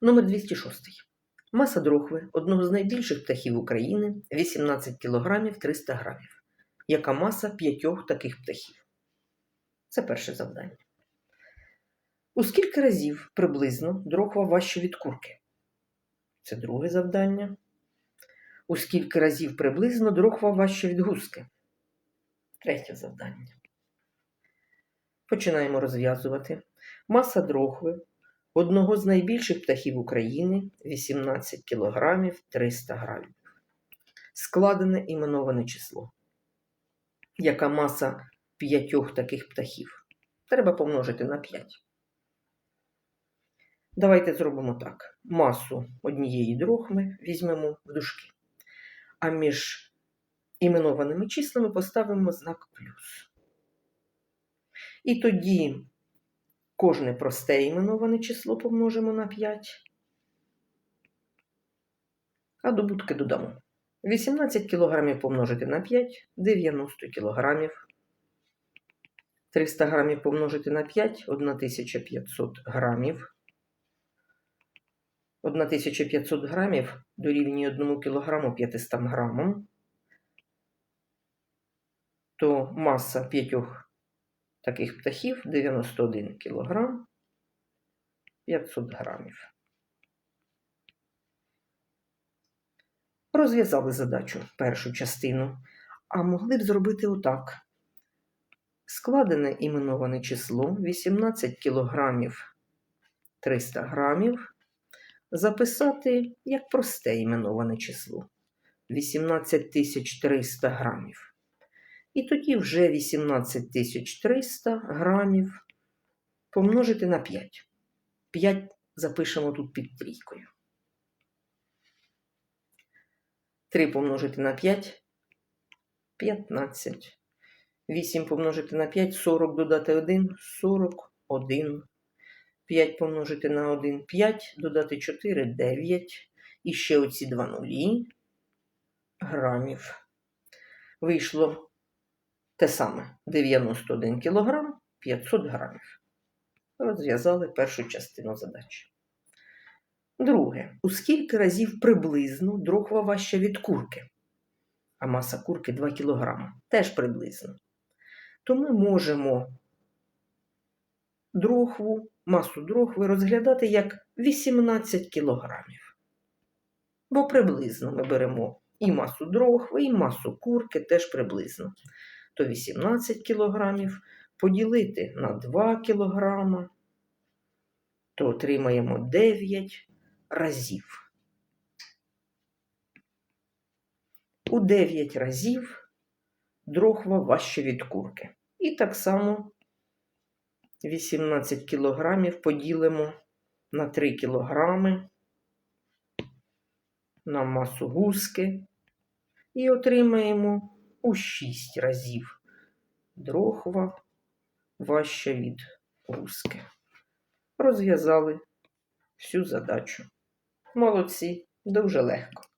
Номер 206. Маса дрохви одного з найбільших птахів України 18 кг 300 г. Яка маса п'ятьох таких птахів? Це перше завдання. У скільки разів приблизно дрохва важча від курки? Це друге завдання. У скільки разів приблизно дрохва важча від гуски? Третє завдання. Починаємо розв'язувати. Маса дрохви одного з найбільших птахів України 18 кг 300 г. Складене іменоване число. Яка маса п'ятьох таких птахів? Треба помножити на 5. Давайте зробимо так. Масу однієї дрохми візьмемо в дужки. А між іменованими числами поставимо знак плюс. І тоді кожне просте іменоване число помножимо на 5. А добутки додамо. 18 кг помножити на 5 90 кг. 300 грамів помножити на 5 1500 грамів. 1500 грамів дорівнює 1 кг 500 грамам. То маса п'ятьох таких птахів 91 кг 500 грамів. Розв'язали задачу першу частину, а могли б зробити отак. Складене іменоване число 18 кг 300 грамів записати як просте іменоване число 18300 грамів. І тоді вже 18300 грамів помножити на 5. 5 запишемо тут під трійкою. 3 помножити на 5 15. 8 помножити на 5 40 додати 1 41. 5 помножити на 1 5, додати 4 9. І ще оці два нулі грамів. Вийшло те саме 91 кг 500 грамів. Розв'язали першу частину задачі. Друге. У скільки разів приблизно дрохва важча від курки? А маса курки 2 кг. Теж приблизно. То ми можемо дрохву, масу дрохви розглядати як 18 кілограмів. Бо приблизно ми беремо і масу дрохви, і масу курки теж приблизно. То 18 кілограмів поділити на 2 кілограма, то отримаємо 9 разів. У 9 разів дрохва важче від курки. І так само 18 кілограмів поділимо на 3 кілограми на масу гуски і отримаємо у 6 разів дрохва важча від руски. Розв'язали всю задачу. Молодці, дуже легко.